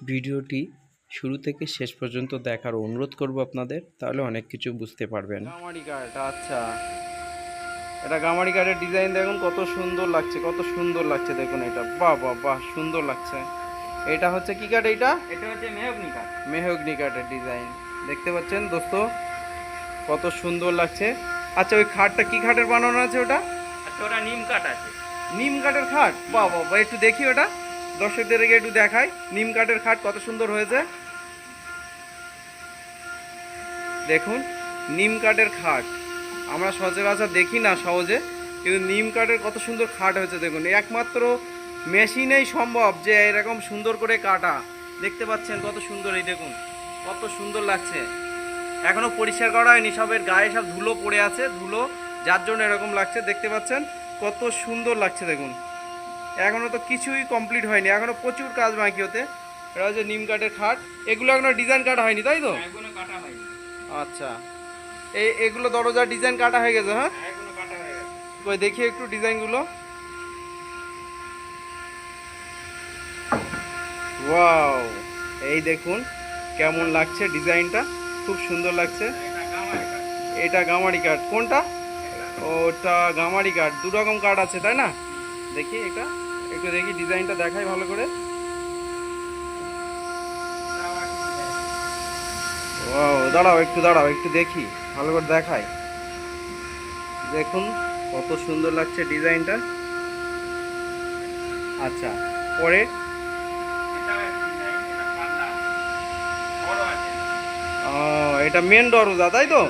ভিডিওটি শুরু থেকে শেষ পর্যন্ত দেখার অনুরোধ করব আপনাদের তাহলে অনেক কিছু বুঝতে পারবেন। গামারি কাঠ আচ্ছা। এটা গামারি কাঠের ডিজাইন দেখুন কত সুন্দর লাগছে কত সুন্দর লাগছে দেখুন এটা। বাহ বাহ বাহ সুন্দর লাগছে। এটা হচ্ছে কি কাঠ এইটা? এটা হচ্ছে মেহগনি কাঠ মেহগনি কাঠের ডিজাইন দেখতে পাচ্ছেন দোস্ত কত সুন্দর লাগছে। আচ্ছা ওই খাটটা কি খাটের বানানো আছে ওটা? আচ্ছা ওটা নিম কাঠ আছে। নিম কাঠের খাট? বাহ বাহ বাহ, একটু দেখি ওটা। দর্শকদেরকে একটু দেখাই। নিম কাঠের খাট কত সুন্দর হয়েছে। দেখুন, নিম কাঠের খাট। আমরা সচরাচর দেখি না সহজে, কিন্তু নিম কাঠের কত সুন্দর খাট হয়েছে, দেখুন। একমাত্র মেশিনেই সম্ভব যে এরকম সুন্দর করে কাটা। দেখতে পাচ্ছেন কত সুন্দর এই, দেখুন। কত সুন্দর লাগছে। এখনও পরিষ্কার করা হয়নি, সবের গায়ে সব ধুলো পড়ে আছে, ধুলো যার জন্য এরকম লাগছে। দেখতে পাচ্ছেন কত সুন্দর লাগছে, দেখুন। এখনও তো কিছুই কমপ্লিট হয়নি। এখনও প্রচুর কাজ বাকি হতে এটা হচ্ছে নিম কাঠের খাট। এগুলো এখনও ডিজাইন কাটা হয়নি তাই তো? আচ্ছা। এই এগুলো দরজার ডিজাইন কাটা হয়ে গেছে হ্যাঁ? কই দেখি একটু ডিজাইনগুলো। ওয়াও এই দেখুন কেমন লাগছে ডিজাইনটা। খুব সুন্দর লাগছে। এটা গামারি কাঠ। এটা গামারি কাঠ। কোনটা? ওটা গামারি কাঠ। দু রকম কাঠ আছে তাই না? দেখি এটা। একটু দেখি ডিজাইনটা দেখাই ভালো করে। ও দাঁড়াও একটু দাঁড়াও একটু দেখি ভালো করে দেখাই। দেখুন কত সুন্দর লাগছে ডিজাইনটা। আচ্ছা পরে? ও, এটা মেন দরজা তাই তো?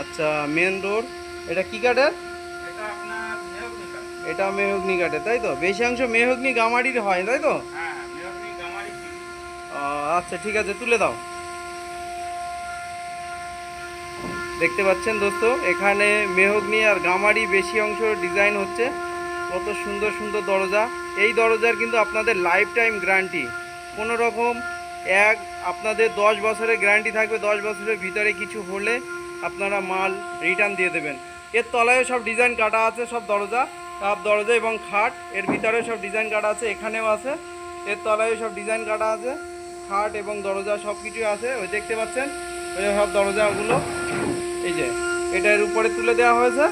আচ্ছা মেন ডোর এটা কি কাঠের? এটা মেহগনি কাঠের তাই তো? বেশি অংশ মেহগনি গামারির হয় তাই তো? হ্যাঁ আচ্ছা ঠিক আছে তুলে দাও। দেখতে পাচ্ছেন দোস্ত এখানে মেহগনি আর গামারি বেশি অংশ ডিজাইন হচ্ছে। কত সুন্দর সুন্দর দরজা। এই দরজার কিন্তু আপনাদের লাইফ টাইম গ্যারান্টি কোনো রকম এক আপনাদের দশ বছরের গ্যারান্টি থাকবে দশ বছরের ভিতরে কিছু হলে আপনারা মাল রিটার্ন দিয়ে দেবেন। এর তলায়ও সব ডিজাইন কাটা আছে সব দরজা। সব দরজা এবং খাট। এর ভিতরেও সব ডিজাইন কাটা আছে, এখানেও আছে। এর তলায়ও সব ডিজাইন কাটা আছে। খাট এবং দরজা সব কিছুই আছে। ওই দেখতে পাচ্ছেন? ওই সব দরজাগুলো। এই যে এটার উপরে তুলে দেওয়া হয়েছে।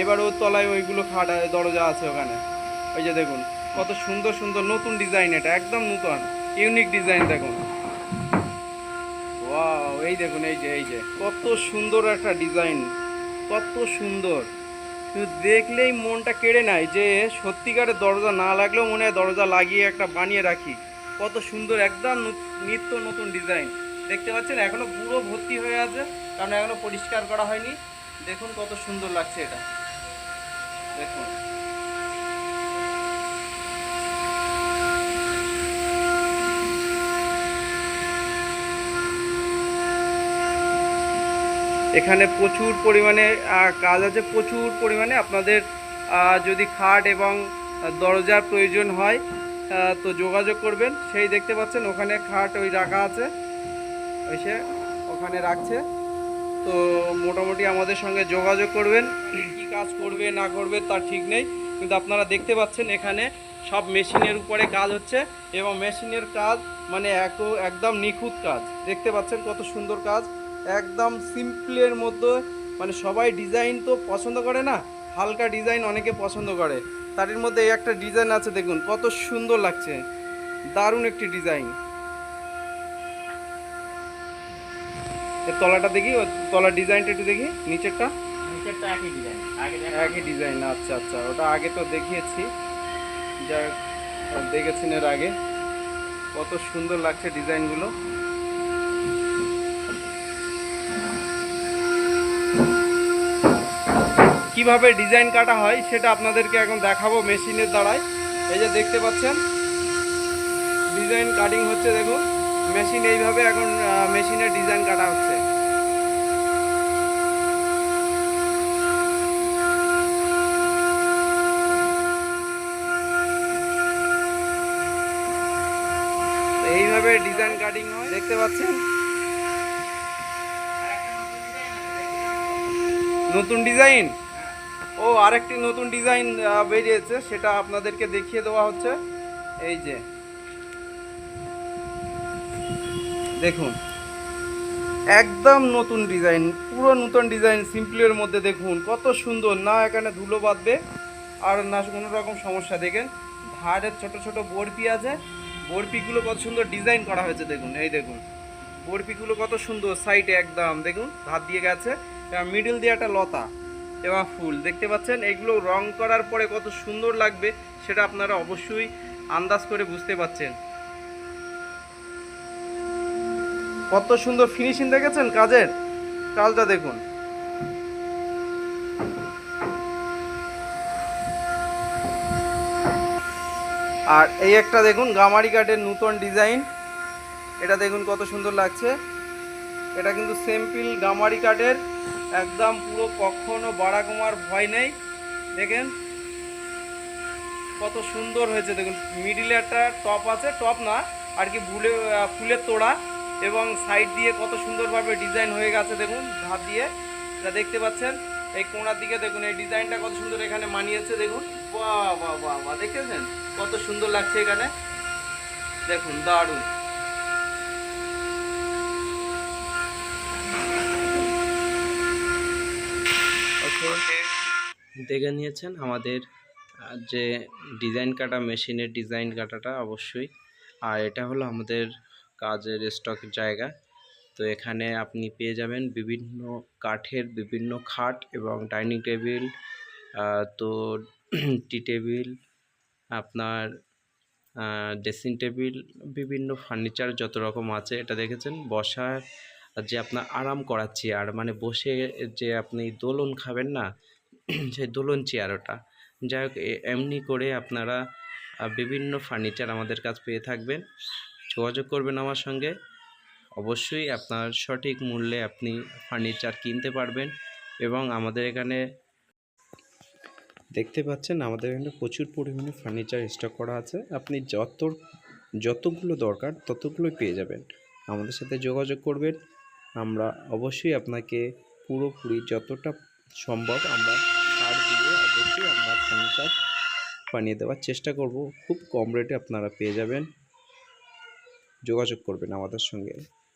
এবার ওর তলায় ওইগুলো খাট, দরজা আছে ওখানে। ওই যে দেখুন, কত সুন্দর সুন্দর নতুন ডিজাইন এটা। একদম নতুন ইউনিক ডিজাইন দেখুন। ওয়াও এই দেখুন, এই যে এই যে। কত সুন্দর একটা ডিজাইন কত সুন্দর। কিন্তু দেখলেই মনটা কেড়ে নেয় যে সত্যিকারের দরজা না লাগলেও মনে হয় দরজা লাগিয়ে একটা বানিয়ে রাখি। কত সুন্দর একদম নিত্য নতুন ডিজাইন। দেখতে পাচ্ছেন এখনও পুরো ভর্তি হয়ে আছে, কারণ এখনও পরিষ্কার করা হয়নি। দেখুন কত সুন্দর লাগছে এটা। দেখুন। এখানে প্রচুর পরিমাণে কাজ আছে। প্রচুর পরিমাণে আপনাদের যদি খাট এবং দরজার প্রয়োজন হয় তো যোগাযোগ করবেন। সেই দেখতে পাচ্ছেন ওখানে খাট ওই রাখা আছে। ওই সে ওখানে রাখছে। তো মোটামুটি আমাদের সঙ্গে যোগাযোগ করবেন, কি কাজ করবে, না করবে তার ঠিক নেই। কিন্তু আপনারা দেখতে পাচ্ছেন এখানে সব মেশিনের উপরে কাজ হচ্ছে এবং মেশিনের কাজ মানে এক একদম নিখুঁত কাজ। দেখতে পাচ্ছেন কত সুন্দর কাজ। একদম সিম্পলের মধ্যে মানে সবাই ডিজাইন তো পছন্দ করে না হালকা ডিজাইন অনেকে পছন্দ করে। তার মধ্যে এই একটা ডিজাইন আছে দেখুন কত সুন্দর লাগছে। দারুণ একটি ডিজাইন এর তলাটা দেখি তলার ডিজাইনটা একটু দেখি নিচেরটা? নিচেরটা একই ডিজাইন একই ডিজাইন আচ্ছা আচ্ছা ওটা আগে তো দেখিয়েছি। যা দেখেছেন এর আগে। কত সুন্দর লাগছে ডিজাইনগুলো কীভাবে ডিজাইন কাটা হয় সেটা আপনাদেরকে এখন দেখাবো মেশিনের দ্বারাই। এই যে দেখতে পাচ্ছেন, ডিজাইন কাটিং হচ্ছে দেখুন, মেশিন এইভাবে এখন মেশিনের ডিজাইন কাটা হচ্ছে। এইভাবে ডিজাইন কাটিং হয়, দেখতে পাচ্ছেন? নতুন ডিজাইন? ও, আরেকটি নতুন ডিজাইন বেরিয়েছে, সেটা আপনাদেরকে দেখিয়ে দেওয়া হচ্ছে। এই যে। দেখুন, একদম নতুন ডিজাইন পুরো নতুন ডিজাইন সিম্পলের মধ্যে দেখুন, কত সুন্দর। না, এখানে ধুলো বাঁধবে, আর না, কোনো রকম সমস্যা। দেখেন ধারের ছোট ছোট বরপি আছে, বরপিগুলো কত সুন্দর ডিজাইন করা হয়েছে, দেখুন, এই দেখুন। বরপিগুলো কত সুন্দর সাইডে একদম, দেখুন, ধার দিয়ে গেছে মিডিল দিয়ে একটা লতা। এবং ফুল। দেখতে পাচ্ছেন? এগুলো রং করার পরে কত সুন্দর লাগবে সেটা আপনারা অবশ্যই আন্দাজ করে বুঝতে পাচ্ছেন কত সুন্দর ফিনিশিং দেখেছেন কাজের? কাজটা দেখুন। আর এই একটা দেখুন, গামারি কাঠের নূতন ডিজাইন। এটা দেখুন কত সুন্দর লাগছে। এটা কিন্তু সিম্পল গামারি কাঠের একদম পুরো কখনো বাড়া কমার ভয় নেই। দেখেন কত সুন্দর হয়েছে, দেখুন। মিডিলে একটা টপ আছে টপ না, আর কি ভুলে ফুলের তোড়া এবং সাইড দিয়ে কত সুন্দরভাবে ডিজাইন হয়ে গেছে, দেখুন ধাপ দিয়ে। এটা দেখতে পাচ্ছেন, এই কোণার দিকে দেখুন, এই ডিজাইনটা কত সুন্দর এখানে মানিয়েছে, দেখুন। বাহ বাহ বাহ দেখতেছেন কত সুন্দর লাগছে এখানে। দেখুন, দারুণ। ওকে দেখে নিয়েছেন আমাদের যে ডিজাইন কাটা মেশিনের ডিজাইন কাটাটা অবশ্যই। আর এটা হলো আমাদের কাজের স্টক জায়গা। তো এখানে আপনি পেয়ে যাবেন বিভিন্ন কাঠের বিভিন্ন খাট এবং ডাইনিং টেবিল তো টি টেবিল আপনার ড্রেসিং টেবিল বিভিন্ন ফার্নিচার যত রকম আছে। এটা দেখেছেন? বসার যে আপনার আরাম করার চেয়ার মানে বসে যে আপনি দোলন খাবেন না, সেই দোলন চেয়ার ওটা। যাই হোক এমনি করে আপনারা বিভিন্ন ফার্নিচার আমাদের কাছ পেয়ে থাকবেন। যোগাযোগ করবেন আমার সঙ্গে। অবশ্যই আপনার সঠিক মূল্যে আপনি ফার্নিচার কিনতে পারবেন এবং আমাদের এখানে দেখতে পাচ্ছেন, আমাদের এখানে প্রচুর পরিমাণে ফার্নিচার স্টক করা আছে। আপনি যত, যতগুলো দরকার ততগুলোই পেয়ে যাবেন। আমাদের সাথে যোগাযোগ করবেন। আমরা অবশ্যই আপনাকে পুরোপুরি যতটা সম্ভব আমরা সার দিয়ে অবশ্যই আমরা ফার্নিচার বানিয়ে দেওয়ার চেষ্টা করব। খুব কম রেটে আপনারা পেয়ে যাবেন। যোগাযোগ করবেন আমাদের সঙ্গে।